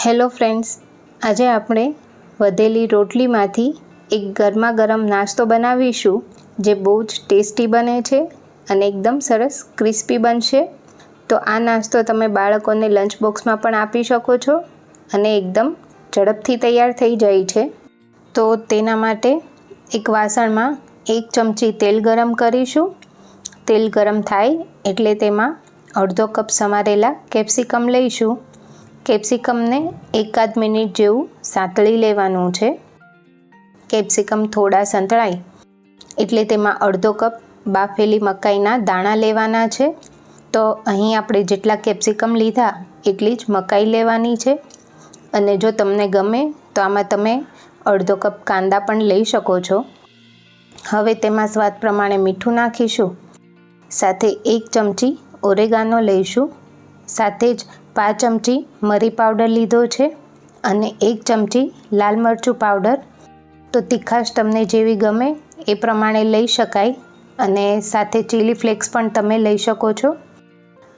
Hello friends, આજે આપણે વધેલી રોટલીમાંથી એક ગરમા ગરમ નાસ્તો બનાવીશું, જે બહુ જ ટેસ્ટી બને છે અને એકદમ સરસ ક્રિસ્પી બનશે. તો આ નાસ્તો તમે બાળકોને લંચ બોક્સમાં પણ આપી શકો છો અને એકદમ ઝડપથી તૈયાર થઈ જાય છે. તો તેના માટે એક વાસણમાં એક ચમચી તેલ ગરમ કરીશું. તેલ ગરમ થાય એટલે તેમાં અડધો કપ સમારેલા કેપ્સિકમ લઈશું. કેપ્સિકમને એકાદ મિનિટ જેવું સાંતળી લેવાનું છે. કેપ્સિકમ થોડા સંતળાય એટલે તેમાં અડધો કપ બાફેલી મકાઈના દાણા લેવાના છે. તો અહીં આપણે જેટલા કેપ્સિકમ લીધા એટલી જ મકાઈ લેવાની છે. અને જો તમને ગમે તો આમાં તમે અડધો કપ કાંદા પણ લઈ શકો છો. હવે તેમાં સ્વાદ પ્રમાણે મીઠું નાખીશું. સાથે એક ચમચી ઓરેગાનો લઈશું. સાથે જ પાંચ ચમચી મરી પાવડર લીધો છે અને એક ચમચી લાલ મરચું પાવડર. તો તીખાશ તમને જેવી ગમે એ પ્રમાણે લઈ શકાય અને સાથે ચીલી ફ્લેક્સ પણ તમે લઈ શકો છો.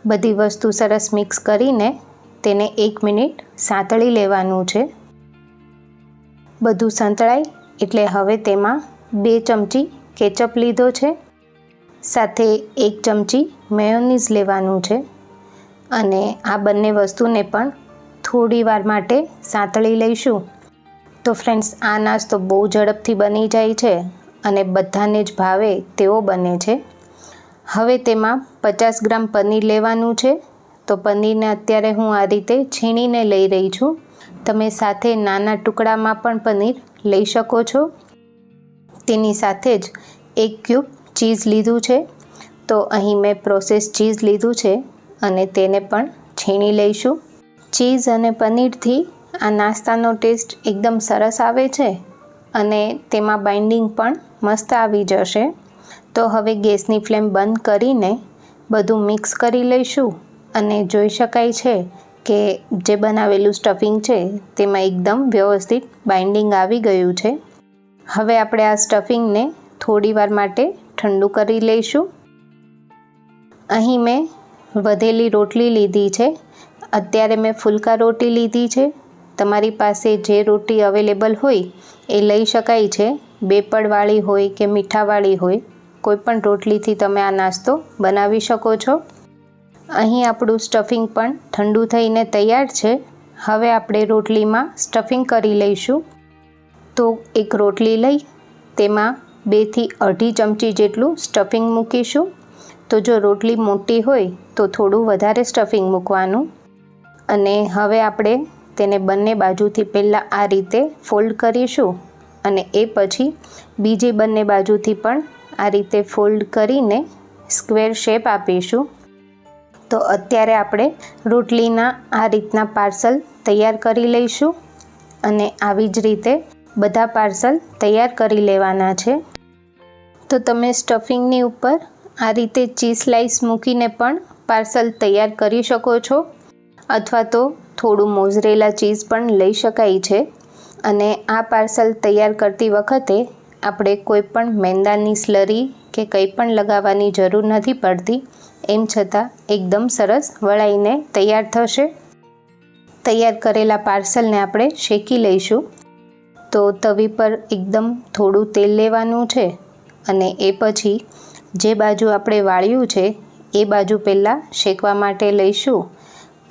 બધી વસ્તુ સરસ મિક્સ કરીને તેને એક મિનિટ સાંતળી લેવાનું છે. બધું સંતળાય એટલે હવે તેમાં બે ચમચી કેચઅપ લીધો છે. સાથે એક ચમચી મેયોનીઝ લેવાનું છે. અને આ બંને વસ્તુને પણ થોડી વાર માટે સાંતળી લઈશું. તો ફ્રેન્ડ્સ આ નાસ્તો બહુ ઝડપથી બની જાય છે અને બધાને જ ભાવે તેવો બને છે. હવે તેમાં પચાસ ગ્રામ પનીર લેવાનું છે. તો પનીરને અત્યારે હું આ રીતે છીણીને લઈ રહી છું. તમે સાથે નાના ટુકડામાં પણ પનીર લઈ શકો છો. તેની સાથે જ એક ક્યુબ ચીઝ લીધું છે. તો અહીં મેં પ્રોસેસ ચીઝ લીધું છે. અને તેને પણ છીણી લઈશું. ચીઝ અને પનીરથી આ નાસ્તાનો ટેસ્ટ એકદમ સરસ આવે છે અને તેમાં બાઇન્ડિંગ પણ મસ્ત આવી જશે. તો હવે ગેસની ફ્લેમ બંધ કરીને બધું મિક્સ કરી લઈશું અને જોઈ શકાય છે કે જે બનાવેલું સ્ટફિંગ છે તેમાં એકદમ વ્યવસ્થિત બાઇન્ડિંગ આવી ગયું છે. હવે આપણે આ સ્ટફિંગને થોડીવાર માટે ઠંડુ કરી લઈશું. અહીં મેં વધેલી રોટલી લીધી છે. અત્યારે મેં ફુલકા રોટી લીધી છે. તમારી પાસે જે રોટી અવેલેબલ હોય એ લઈ શકાય છે. બેપડવાળી હોય કે મીઠાવાળી હોય, કોઈ પણ રોટલીથી તમે આ નાસ્તો બનાવી શકો છો. અહીં આપણું સ્ટફિંગ પણ ઠંડુ થઈને તૈયાર છે. હવે આપણે રોટલીમાં સ્ટફિંગ કરી લઈશું. તો એક રોટલી લઈ, તેમાં બેથી અઢી ચમચી જેટલું સ્ટફિંગ મૂકીશું. તો જો રોટલી મોટી હોય તો થોડું વધારે સ્ટફિંગ મૂકવાનું. અને હવે આપણે તેને બંને બાજુથી પહેલાં આ રીતે ફોલ્ડ કરીશું અને એ પછી બીજી બંને બાજુથી પણ આ રીતે ફોલ્ડ કરીને સ્ક્વેર શેપ આપીશું. તો અત્યારે આપણે રોટલીના આ રીતના પાર્સલ તૈયાર કરી લઈશું અને આવી જ રીતે બધા પાર્સલ તૈયાર કરી લેવાના છે. તો તમે સ્ટફિંગની ઉપર આ રીતે ચીઝ સ્લાઈસ મૂકીને પણ પાર્સલ તૈયાર કરી શકો છો. અથવા તો થોડું મોઝરેલા ચીઝ પણ લઈ શકાય છે. અને આ પાર્સલ તૈયાર કરતી વખતે આપણે કોઈ પણ મેંદાની સ્લરી કે કંઈ પણ લગાવવાની જરૂર નથી પડતી. એમ છતાં એકદમ સરસ વળાઈને તૈયાર થશે. તૈયાર કરેલા પાર્સલને આપણે શેકી લઈશું. તો તવી પર એકદમ થોડું તેલ લેવાનું છે. અને એ પછી જે બાજુ આપણે વાળ્યું છે, એ બાજુ પહેલાં શેકવા માટે લઈશું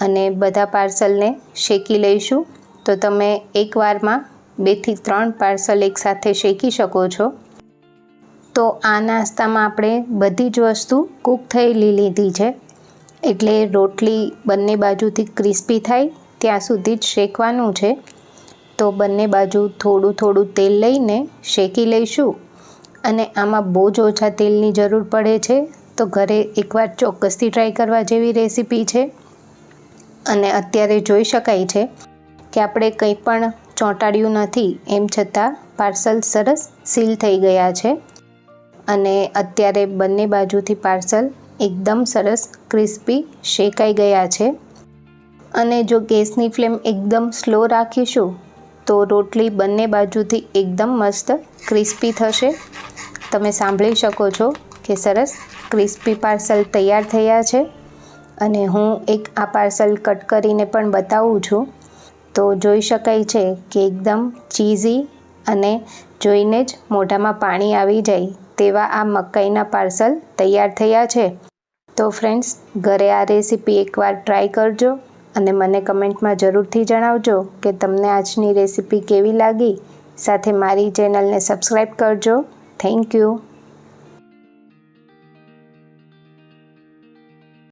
અને બધા પાર્સલને શેકી લઈશું. તો તમે એકવારમાં બેથી ત્રણ પાર્સલ એકસાથે શેકી શકો છો. તો આ નાસ્તામાં આપણે બધી જ વસ્તુ કૂક થયેલી લીધી છે. એટલે રોટલી બંને બાજુથી ક્રિસ્પી થાય, ત્યાં સુધી જ શેકવાનું છે. તો બંને બાજુ થોડું થોડું તેલ લઈને શેકી લઈશું. અને આમાં બહુ જ ઓછા તેલની જરૂર પડે છે, તો ઘરે એકવાર ચોક્કસથી ટ્રાય કરવા જેવી રેસીપી છે. અને અત્યારે જોઈ શકાય છે કે આપણે કંઈ પણ ચોંટાડ્યું નથી, એમ છતાં પાર્સલ સરસ સીલ થઈ ગયા છે. અને અત્યારે બંને બાજુથી પાર્સલ એકદમ સરસ ક્રિસ્પી શેકાઈ ગયા છે. અને જો ગેસની ફ્લેમ એકદમ સ્લો રાખીશું, તો રોટલી બંને બાજુથી એકદમ મસ્ત ક્રિસ્પી થશે. તમે સાંભળી શકો છો કે સરસ ક્રિસ્પી પાર્સલ તૈયાર થયા છે અને હું એક આ પાર્સલ કટ કરીને પણ બતાવું છું. તો જોઈ શકાય છે કે એકદમ ચીઝી અને જોઈને જ મોઢામાં પાણી આવી જાય તેવા આ મકાઈના પાર્સલ તૈયાર થયા છે. તો ફ્રેન્ડ્સ, ઘરે આ રેસીપી એકવાર ટ્રાય કરજો અને મને કમેન્ટમાં જરૂરથી જણાવજો કે તમને આજની રેસીપી કેવી લાગી. સાથે મારી ચેનલને સબસ્ક્રાઈબ કરજો. Thank you.